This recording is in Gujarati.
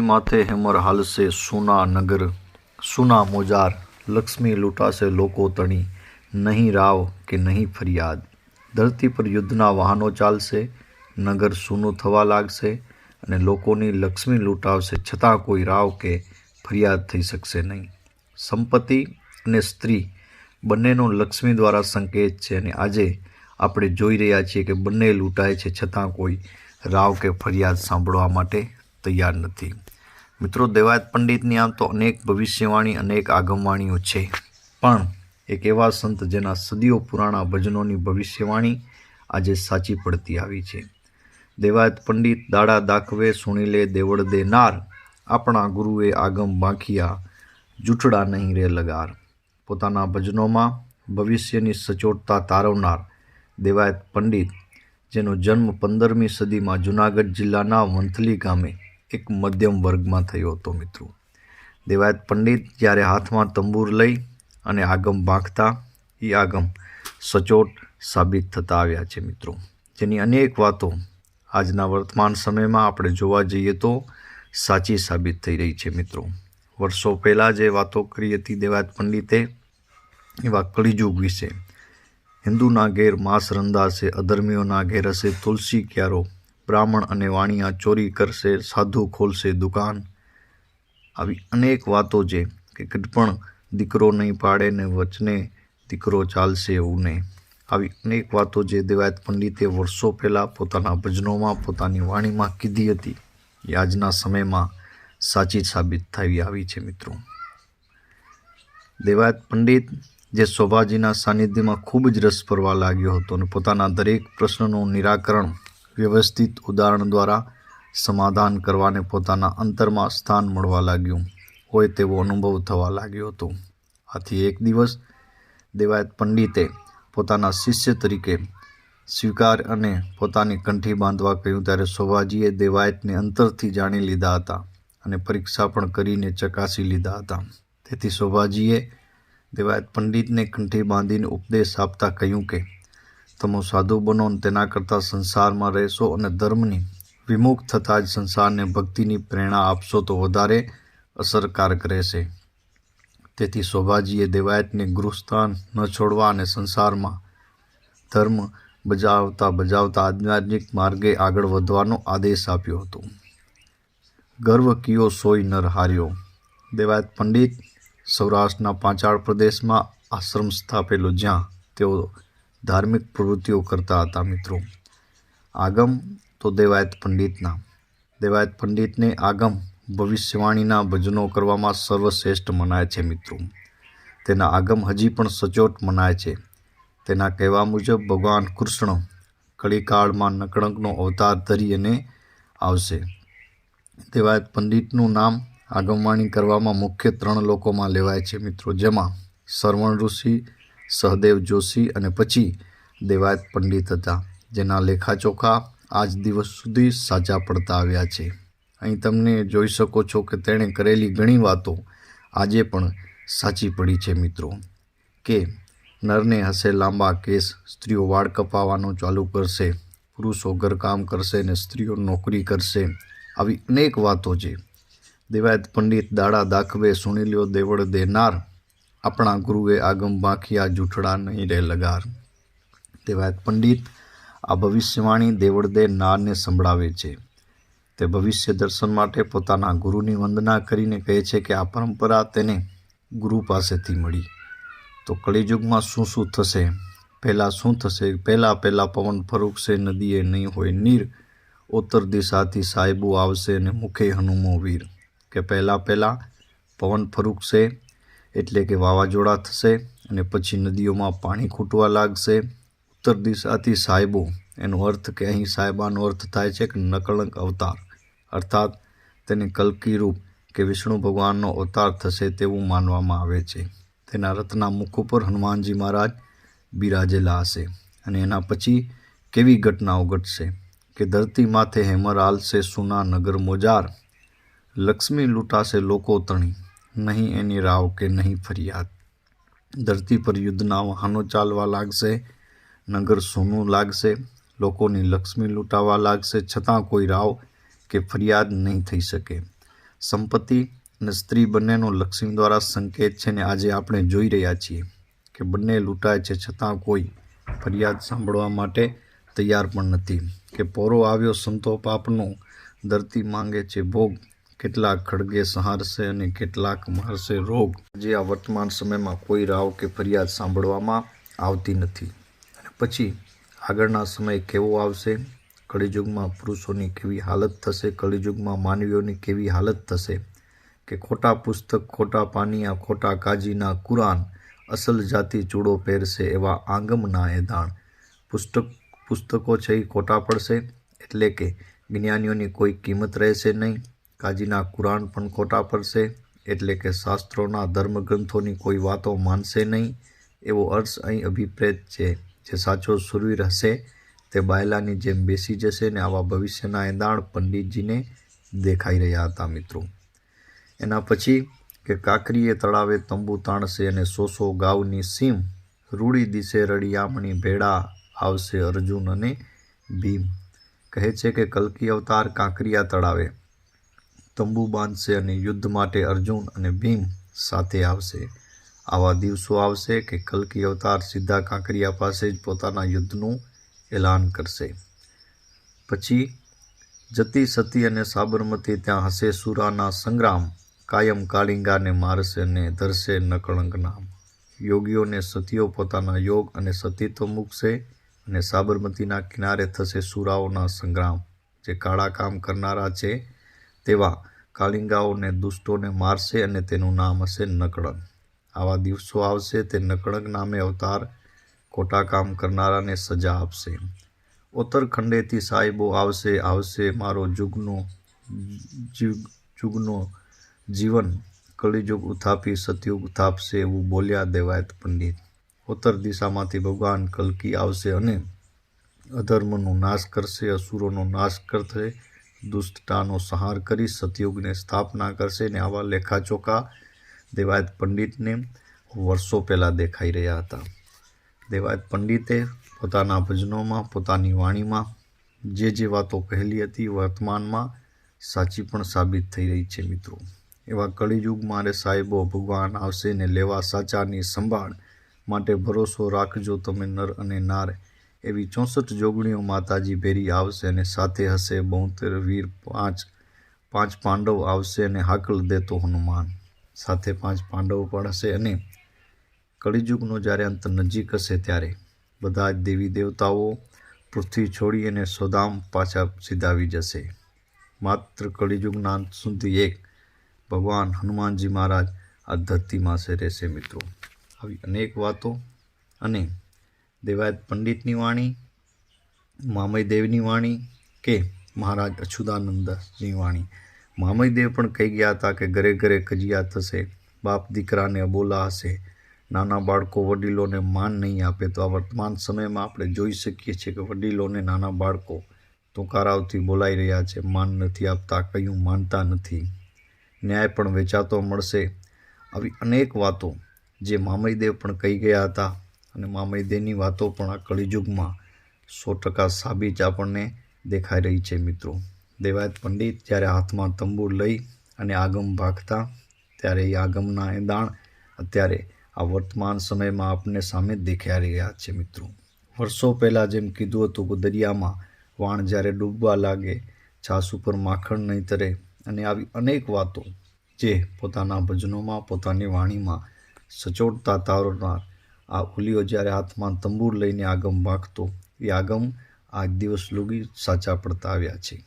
માથે હેમર હાલશે સુના નગર, સુના મોજાર, લક્ષ્મી લૂંટાશે લોકો તણી, નહીં રાવ કે નહીં ફરિયાદ. ધરતી પર યુદ્ધના વાહનો ચાલશે, નગર સૂનું થવા લાગશે અને લોકોની લક્ષ્મી લૂંટાવશે, છતાં કોઈ રાવ કે ફરિયાદ થઈ શકશે નહીં. સંપત્તિ અને સ્ત્રી બંનેનો લક્ષ્મી દ્વારા સંકેત છે અને આજે આપણે જોઈ રહ્યા છીએ કે બંને લૂંટાય છે, છતાં કોઈ રાવ કે ફરિયાદ સાંભળવા માટે તૈયાર નથી. મિત્રો, દેવાયત પંડિતની આમ તો અનેક ભવિષ્યવાણી, અનેક આગમવાણીઓ છે. પણ એક એવા સંત જેના સદીઓ પુરાણા ભજનોની ભવિષ્યવાણી આજે સાચી પડતી આવી છે. દેવાયત પંડિત દાડા દાખવે સુણી લે દેવળ દેનાર આપણા ગુરુએ આગમ બાંખિયા, જૂઠડા નહીં રે લગાર. પોતાના ભજનોમાં ભવિષ્યની સચોટતા તારવનાર દેવાયત પંડિત, જેનો જન્મ પંદરમી સદીમાં જૂનાગઢ જિલ્લાના વંથલી ગામે એક મધ્યમ વર્ગમાં થયો હતો મિત્રો. દેવાયત પંડિત જ્યારે હાથમાં તંબૂર લઈ અને આગમ બાંખતા એ આગમ સચોટ સાબિત થતા આવ્યા છે મિત્રો. જેની અનેક વાતો આજના વર્તમાન સમયમાં આપણે જોવા જઈએ તો સાચી સાબિત થઈ રહી છે મિત્રો. વર્ષો પહેલાં જે વાતો કરી હતી દેવાયત પંડિતે, એવા કળીજુગ વિશે. હિન્દુના ઘેર માંસ રંધાશે, અધર્મીઓના ઘેર હશે, તુલસી ક્યારો બ્રાહ્મણ અને વાણિયા ચોરી કરશે, સાધુ ખોલશે દુકાન. આવી અનેક વાતો છે કે પણ દીકરો નહીં પાડે ને વચને દીકરો ચાલશે એવું નહીં. આવી અનેક વાતો જે દેવાયત પંડિતે વર્ષો પહેલાં પોતાના ભજનોમાં, પોતાની વાણીમાં કીધી હતી. એ આજના સમયમાં સાચી સાબિત થઈ આવી છે મિત્રો. દેવાયત પંડિત જે શોભાજીના સાનિધ્યમાં ખૂબ જ રસ ભરવા લાગ્યો હતો અને પોતાના દરેક પ્રશ્નનું નિરાકરણ વ્યવસ્થિત ઉદાહરણ દ્વારા સમાધાન કરવાને પોતાના અંતરમાં સ્થાન મળવા લાગ્યું હોય તેવો અનુભવ થવા લાગ્યો હતો. આથી એક દિવસ દેવાયત પંડિતે પોતાના શિષ્ય તરીકે સ્વીકાર અને પોતાની કંઠી બાંધવા કહ્યું ત્યારે શોભાજીએ દેવાયતને અંતરથી જાણી લીધા હતા અને પરીક્ષા પણ કરીને ચકાસી લીધા હતા. તેથી શોભાજીએ દેવાયત પંડિતને કંઠી બાંધીને ઉપદેશ આપતા કહ્યું કે તમે સાધુ બનો અને તેના કરતાં સંસારમાં રહેશો અને ધર્મની વિમુખ થતાં જ સંસારને ભક્તિની પ્રેરણા આપશો તો વધારે અસરકારક રહેશે. તેથી શોભાજીએ દેવાયતને ગૃહસ્થાન ન છોડવા અને સંસારમાં ધર્મ બજાવતા બજાવતા આધ્યાત્મિક માર્ગે આગળ વધવાનો આદેશ આપ્યો હતો. ગર્વ કિયો સોય નર હાર્યો. દેવાયત પંડિત સૌરાષ્ટ્રના પાંચાળ પ્રદેશમાં આશ્રમ સ્થાપેલો જ્યાં તેઓ ધાર્મિક પ્રવૃત્તિઓ કરતા હતા મિત્રો. આગમ તો દેવાયત પંડિતના. દેવાયત પંડિતને આગમ ભવિષ્યવાણીના ભજનો કરવામાં સર્વશ્રેષ્ઠ મનાય છે મિત્રો. તેના આગમ હજી પણ સચોટ મનાય છે. તેના કહેવા મુજબ ભગવાન કૃષ્ણ કળીકાળમાં નકળંકનો અવતાર ધરી અને આવશે. દેવાયત પંડિતનું નામ આગમવાણી કરવામાં મુખ્ય ત્રણ લોકોમાં લેવાય છે મિત્રો. જેમાં શ્રવણ ઋષિ સહદેવ જોશી અને પછી દેવાયત પંડિત હતા, જેના લેખાચોખા આજ દિવસ સુધી સાચા પડતા આવ્યા છે. અહીં તમને જોઈ શકો છો કે તેણે કરેલી ઘણી વાતો આજે પણ સાચી પડી છે મિત્રો. કે નરને હશે લાંબા કેસ, સ્ત્રીઓ વાળ કપાવવાનું ચાલુ કરશે, પુરુષો ઘરકામ કરશે ને સ્ત્રીઓ નોકરી કરશે, આવી અનેક વાતો છે. દેવાયત પંડિત દાડા દાખવે સુણી લ્યો દેવળ દેનાર આપણા ગુરુએ આગમ બાંખિયા જૂઠડા નહીં રે લગાર. દેવાયત પંડિત આ ભવિષ્યવાણી દેવળ દે નારને સંભળાવે છે. તે ભવિષ્ય દર્શન માટે પોતાના ગુરુની વંદના કરીને કહે છે કે આ પરંપરા તેને ગુરુ પાસેથી મળી. તો કળિયુગમાં શું શું થશે? પહેલાં શું થશે? પહેલાં પહેલાં પવન ફરૂકશે નદીએ નહીં હોય નીર. ઉત્તર દિશાથી સાહેબો આવશે અને મુખે હનુમો વીર. કે પહેલાં પહેલાં પવન ફરૂકશે એટલે કે વાવાઝોડા થશે અને પછી નદીઓમાં પાણી ખૂટવા લાગશે. ઉત્તર દિશાથી સાહેબો એનો અર્થ કે અહીં સાહેબાનો અર્થ થાય છે કે નકળંક અવતાર. અર્થાત તેને કલ્કી રૂપ કે વિષ્ણુ ભગવાનનો અવતાર થશે તેવું માનવામાં આવે છે. તેના રથના મુખ ઉપર હનુમાનજી મહારાજ બિરાજેલા હશે અને એના પછી કેવી ઘટનાઓ ઘટશે કે ધરતી માથે હેમર આલશે સુના નગર મોજાર, લક્ષ્મી લૂંટાશે લોકો તણી. નહીં એની રાવ કે નહીં ફરિયાદ. ધરતી પર યુદ્ધના વાહનો ચાલવા લાગશે, નગર સોનું લાગશે, લોકોની લક્ષ્મી લૂંટાવા લાગશે, છતાં કોઈ રાવ કે ફરિયાદ નહીં થઈ શકે. સંપત્તિ અને સ્ત્રી બંનેનો લક્ષ્મી દ્વારા સંકેત છે ને આજે આપણે જોઈ રહ્યા છીએ કે બંને લૂંટાય છે, છતાં કોઈ ફરિયાદ સાંભળવા માટે તૈયાર પણ નથી. કે પોરો આવ્યો સંતો પાપનો, ધરતી માંગે છે ભોગ કેટલાક ખડગે સહારશે અને કેટલાક મારશે રોગ જે આ વર્તમાન સમયમાં કોઈ રાવ કે ફરિયાદ સાંભળવામાં આવતી નથી. અને પછી આગળના સમય કેવો આવશે? કળિયુગમાં પુરુષોની કેવી હાલત થશે? કળિયુગમાં માનવીઓની કેવી હાલત થશે? કે ખોટા પુસ્તક, ખોટા પાનીયા, ખોટા કાજીના કુરાન અસલ જાતિ ચૂડો પહેરશે એવા આંગમના એદાણ પુસ્તક, પુસ્તકો છે એ ખોટા પડશે? એટલે કે જ્ઞાનીઓની કોઈ કિંમત રહેશે નહીં? કાજીના કુરાન પણ ખોટા પડશે, એટલે કે શાસ્ત્રોના ધર્મગ્રંથોની કોઈ વાતો માનશે નહીં, એવો અર્થ અહીં અભિપ્રેત છે. જે સાચો સુરવીર હશે, તે બાયલાની જેમ બેસી જશે ને આવા ભવિષ્યના એંદાણ પંડિતજીને દેખાઈ રહ્યા હતા મિત્રો. એના પછી કે કાકરીએ તળાવે તંબુ તાણશે અને સો સો ગાવની સીમ રૂડી દિશે રળિયામણી ભેડા આવશે અર્જુન અને ભીમ. કહે છે કે કલ્કી અવતાર કાંકરિયા તળાવે તંબુ બાંધશે અને યુદ્ધ માટે અર્જુન અને ભીમ સાથે આવશે. આવા દિવસો આવશે કે કલ્કી અવતાર સીધા કાંકરિયા પાસે જ પોતાના યુદ્ધનું એલાન કરશે. પછી જતી સતી અને સાબરમતી ત્યાં હશે સુરાના સંગ્રામ, કાયમ કાળિંગાને મારશે અને ધરશે નકળંક નામ યોગીઓને સતીઓ પોતાના યોગ અને સતીત્વ મૂકશે અને સાબરમતીના કિનારે થશે સુરાઓના સંગ્રામ, જે કાળા કામ કરનારા છે તેવા કાળિંગાઓને દુષ્ટોને મારશે અને તેનું નામ હશે નકળંગ. આવા દિવસો આવશે, તે નકળંગ નામે અવતાર ખોટા કામ કરનારાને સજા આપશે. ઉત્તરખંડેથી સાહેબો, આવશે આવશે મારો જુગનો જુગનો જીવન કલિયુગ ઉથાપી, સતયુગ ઉથાપશે એવું બોલ્યા દેવાયત પંડિત. ઉત્તર દિશામાંથી ભગવાન કલ્કી આવશે અને અધર્મનો નાશ કરશે, અસુરોનો નાશ કરશે દુષ્ટતાનો સંહાર કરી સતયુગને સ્થાપના કરશે ને આવા લેખાચોખા દેવાયત પંડિતને વર્ષો પહેલાં દેખાઈ રહ્યા હતા. દેવાયત પંડિતે પોતાના ભજનોમાં, પોતાની વાણીમાં જે જે વાતો કહેલી હતી, વર્તમાનમાં સાચી પણ સાબિત થઈ રહી છે મિત્રો. એવા કળિયુગ મારે સાહેબો, ભગવાન આવશે ને લેવા સાચાની સંભાળ માટે ભરોસો રાખજો તમે નર અને નાર. એવી ચોસઠ જોગણીઓ માતાજી ભેરી આવશે અને સાથે હશે બોતેર વીર, પાંચ પાંચ પાંડવ આવશે અને હાકલ દેતો હનુમાન. સાથે પાંચ પાંડવો પણ હશે અને કળિયુગનો જ્યારે અંત નજીક હશે ત્યારે બધા જ દેવી દેવતાઓ પૃથ્વી છોડી અને સોદામ પાછા સીધાવી જશે. માત્ર કળિયુગના અંત સુધી એક ભગવાન હનુમાનજી મહારાજ આ ધરતીમાં રહેશે મિત્રો. આવી અનેક વાતો અને દેવાયત પંડિતની વાણી, મામયદેવની વાણી કે મહારાજ અછુદાનંદની વાણી. મામયદેવ પણ કહી ગયા હતા કે ઘરે ઘરે કજિયા થશે, બાપ દીકરાને અબોલા હશે, નાના બાળકો વડીલોને માન નહીં આપે તો આ વર્તમાન સમયમાં આપણે જોઈ શકીએ છીએ કે વડીલોને નાના બાળકો તુકારાવથી બોલાઈ રહ્યા છે, માન નથી આપતા, કયું માનતા નથી. ન્યાય પણ વેચાતો મળશે. આવી અનેક વાતો જે મામયદેવ પણ કહી ગયા હતા. અને મામયદેવની વાતો પણ આ કળિયુગમાં સો ટકા સાબિત આપણને દેખાઈ રહી છે મિત્રો. દેવાયત પંડિત જ્યારે હાથમાં તંબુ લઈ અને આગમ ભાગતા, ત્યારે એ આગમના એંદાણ અત્યારે આ વર્તમાન સમયમાં આપણને સામે દેખાઈ રહ્યા છે મિત્રો. વર્ષો પહેલાં જેમ કીધું હતું કે દરિયામાં વાણ જ્યારે ડૂબવા લાગે, છાસ ઉપર માખણ નહીં તરે અને આવી અનેક વાતો જે પોતાના ભજનોમાં, પોતાની વાણીમાં સચોટતા તારવનાર આ હુલિયો જ્યારે હાથમાં તંબુર લઈને આગમ ભાગતો એ આગમ આજ દિવસ લૂગી સાચા પડતા આવ્યા છે.